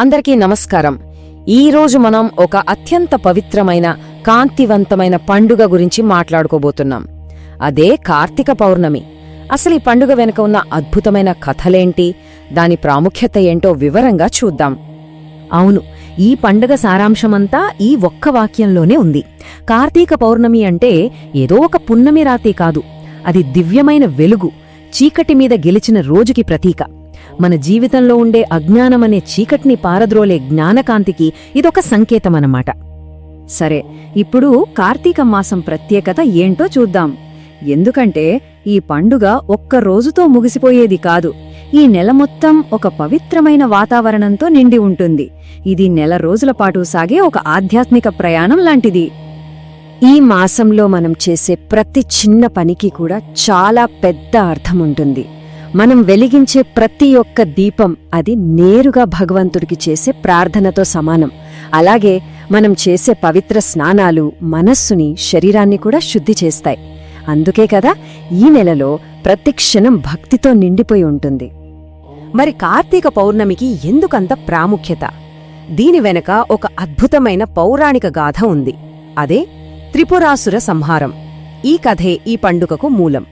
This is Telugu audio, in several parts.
అందరికీ నమస్కారం. ఈ రోజు మనం ఒక అత్యంత పవిత్రమైన కాంతివంతమైన పండుగ గురించి మాట్లాడుకోబోతున్నాం. అదే కార్తీక పౌర్ణమి. అసలు ఈ పండుగ వెనుక ఉన్న అద్భుతమైన కథలేంటి? దాని ప్రాముఖ్యత ఏంటో వివరంగా చూద్దాం. అవును ఈ పండుగ సారాంశమంతా ఈ ఒక్క వాక్యంలోనే ఉంది. కార్తీక పౌర్ణమి అంటే ఏదో ఒక పున్నమి రాతి కాదు. అది దివ్యమైన వెలుగు చీకటి మీద గెలిచిన రోజుకి ప్రతీక. మన జీవితంలో ఉండే అజ్ఞానమనే చీకటిని పారద్రోలే జ్ఞానకాంతికి ఇదొక సంకేతమన్నమాట. సరే ఇప్పుడు కార్తీక మాసం ప్రత్యేకత ఏంటో చూద్దాం. ఎందుకంటే ఈ పండుగ ఒక్క రోజుతో ముగిసిపోయేది కాదు. ఈ నెల మొత్తం ఒక పవిత్రమైన వాతావరణంతో నిండి ఉంటుంది. ఇది నెల రోజుల పాటు సాగే ఒక ఆధ్యాత్మిక ప్రయాణం లాంటిది. ఈ మాసంలో మనం చేసే ప్రతి చిన్న పనికి కూడా చాలా పెద్ద అర్థం ఉంటుంది మనం వెలిగించే ప్రతి ఒక్క దీపం అది నేరుగా భగవంతుడికి చేసే ప్రార్థనతో సమానం. అలాగే మనం చేసే పవిత్ర స్నానాలు మనస్సుని శరీరాన్ని కూడా శుద్ధి చేస్తాయి. అందుకే కదా ఈ నెలలో ప్రతి క్షణం భక్తితో నిండిపోయి ఉంటుంది. మరి కార్తీక పౌర్ణమికి ఎందుకంత ప్రాముఖ్యత? దీని వెనక ఒక అద్భుతమైన పౌరాణిక గాథ ఉంది. అదే త్రిపురాసుర సంహారం. ఈ కథే ఈ పండుగకు మూలం.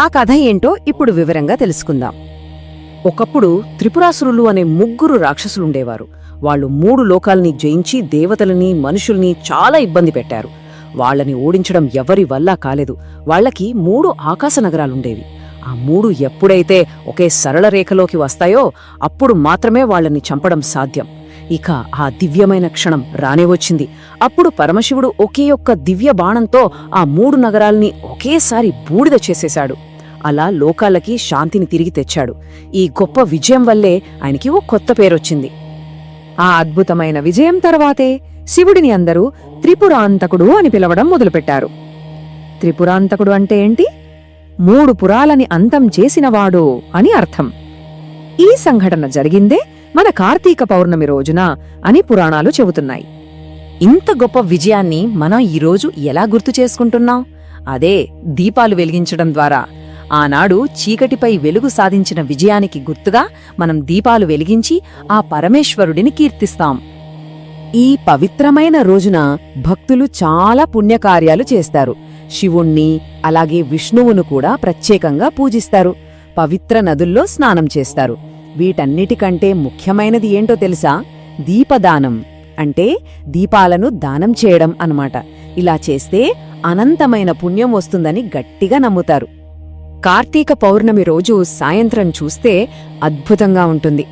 ఆ కథ ఏంటో ఇప్పుడు వివరంగా తెలుసుకుందాం. ఒకప్పుడు త్రిపురాసురులు అనే ముగ్గురు రాక్షసులుండేవారు. వాళ్ళు మూడు లోకాల్ని జయించి దేవతలని మనుషుల్ని చాలా ఇబ్బంది పెట్టారు. వాళ్ళని ఓడించడం ఎవరి వల్ల కాలేదు. వాళ్ళకి మూడు ఆకాశ నగరాలుండేవి. ఆ మూడు ఎప్పుడైతే ఒకే సరళ రేఖలోకి వస్తాయో అప్పుడు మాత్రమే వాళ్ళని చంపడం సాధ్యం. ఇక ఆ దివ్యమైన క్షణం రానే వచ్చింది. అప్పుడు పరమశివుడు ఒకే ఒక్క దివ్య బాణంతో ఆ మూడు నగరాల్ని ఒకేసారి బూడిద చేసేశాడు. అలా లోకాలకి శాంతిని తిరిగి తెచ్చాడు. ఈ గొప్ప విజయం వల్లే ఆయనకి ఓ కొత్త పేరొచ్చింది. ఆ అద్భుతమైన విజయం తర్వాతే శివుడిని అందరూ త్రిపురాంతకుడు అని పిలవడం మొదలుపెట్టారు. త్రిపురాంతకుడు అంటే ఏంటి? మూడు పురాలని అంతం చేసినవాడు అని అర్థం. ఈ సంఘటన జరిగిందే మన కార్తీక పౌర్ణమి రోజున అని పురాణాలు చెబుతున్నాయి. ఇంత గొప్ప విజయాన్ని మనం ఈరోజు ఎలా గుర్తు చేసుకుంటున్నాం? అదే దీపాలు వెలిగించడం ద్వారా. ఆనాడు చీకటిపై వెలుగు సాధించిన విజయానికి గుర్తుగా మనం దీపాలు వెలిగించి ఆ పరమేశ్వరుడిని కీర్తిస్తాం. ఈ పవిత్రమైన రోజున భక్తులు చాలా పుణ్యకార్యాలు చేస్తారు. శివుణ్ణి అలాగే విష్ణువును కూడా ప్రత్యేకంగా పూజిస్తారు. పవిత్ర నదుల్లో స్నానం చేస్తారు. వీటన్నిటికంటే ముఖ్యమైనది ఏంటో తెలుసా? దీపదానం. అంటే దీపాలను దానం చేయడం అన్నమాట. ఇలా చేస్తే అనంతమైన పుణ్యం వస్తుందని గట్టిగా నమ్ముతారు. కార్తీక పౌర్ణమి రోజు సాయంత్రం చూస్తే అద్భుతంగా ఉంటుంది.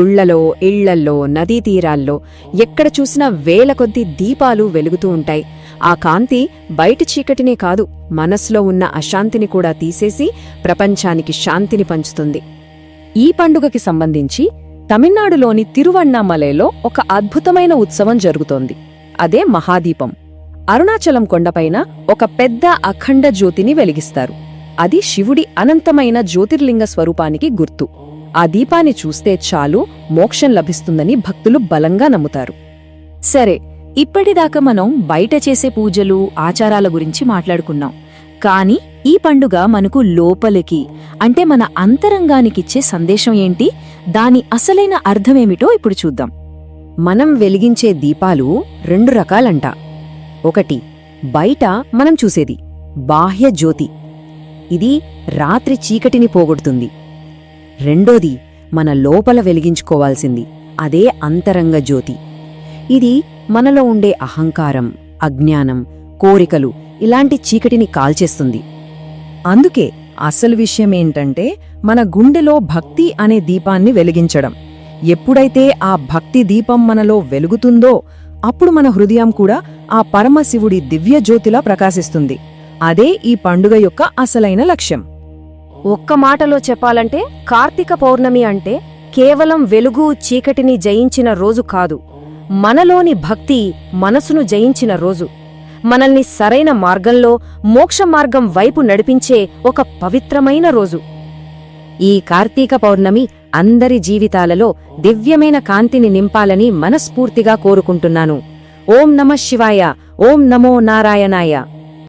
గుళ్ళలో ఇళ్ళల్లో నదీ తీరాల్లో ఎక్కడ చూసినా వేల కొద్దీ దీపాలు వెలుగుతూ ఉంటాయి. ఆ కాంతి బయట చీకటినే కాదు మనస్లో ఉన్న అశాంతిని కూడా తీసేసి ప్రపంచానికి శాంతిని పంచుతుంది. ఈ పండుగకి సంబంధించి తమిళనాడులోని తిరువన్నామలైలో ఒక అద్భుతమైన ఉత్సవం జరుగుతోంది. అదే మహాదీపం. అరుణాచలం కొండపైన ఒక పెద్ద అఖండ జ్యోతిని వెలిగిస్తారు. అది శివుడి అనంతమైన జ్యోతిర్లింగ స్వరూపానికి గుర్తు. ఆ దీపాన్ని చూస్తే చాలు మోక్షం లభిస్తుందని భక్తులు బలంగా నమ్ముతారు. సరే ఇప్పటిదాకా మనం బయట చేసే పూజలు ఆచారాల గురించి మాట్లాడుకున్నాం. కానీ ఈ పండుగ మనకు లోపలికి అంటే మన అంతరంగానికిచ్చే సందేశం ఏంటి? దాని అసలైన అర్థమేమిటో ఇప్పుడు చూద్దాం. మనం వెలిగించే దీపాలు రెండు రకాలంట. ఒకటి బయట మనం చూసేది బాహ్య జ్యోతి. ఇది రాత్రి చీకటిని పోగొడుతుంది. రెండోది మన లోపల వెలిగించుకోవాల్సింది అదే అంతరంగ జ్యోతి. ఇది మనలో ఉండే అహంకారం అజ్ఞానం కోరికలు ఇలాంటి చీకటిని కాల్చేస్తుంది. అందుకే అసలు విషయం ఏంటంటే మన గుండెలో భక్తి అనే దీపాన్ని వెలిగించడం. ఎప్పుడైతే ఆ భక్తి దీపం మనలో వెలుగుతుందో అప్పుడు మన హృదయం కూడా ఆ పరమశివుడి దివ్య జ్యోతిలా ప్రకాశిస్తుంది. అదే ఈ పండుగ యొక్క అసలైన లక్ష్యం. ఒక్క మాటలో చెప్పాలంటే కార్తీక పౌర్ణమి అంటే కేవలం వెలుగు చీకటిని జయించిన రోజు కాదు. మనలోని భక్తి మనసును జయించిన రోజు. మనల్ని సరైన మార్గంలో మోక్ష మార్గం వైపు నడిపించే ఒక పవిత్రమైన రోజు. ఈ కార్తీక పౌర్ణమి అందరి జీవితాలలో దివ్యమైన కాంతిని నింపాలని మనస్ఫూర్తిగా కోరుకుంటున్నాను. ఓం నమ శివాయ ఓం నమో నారాయణాయ.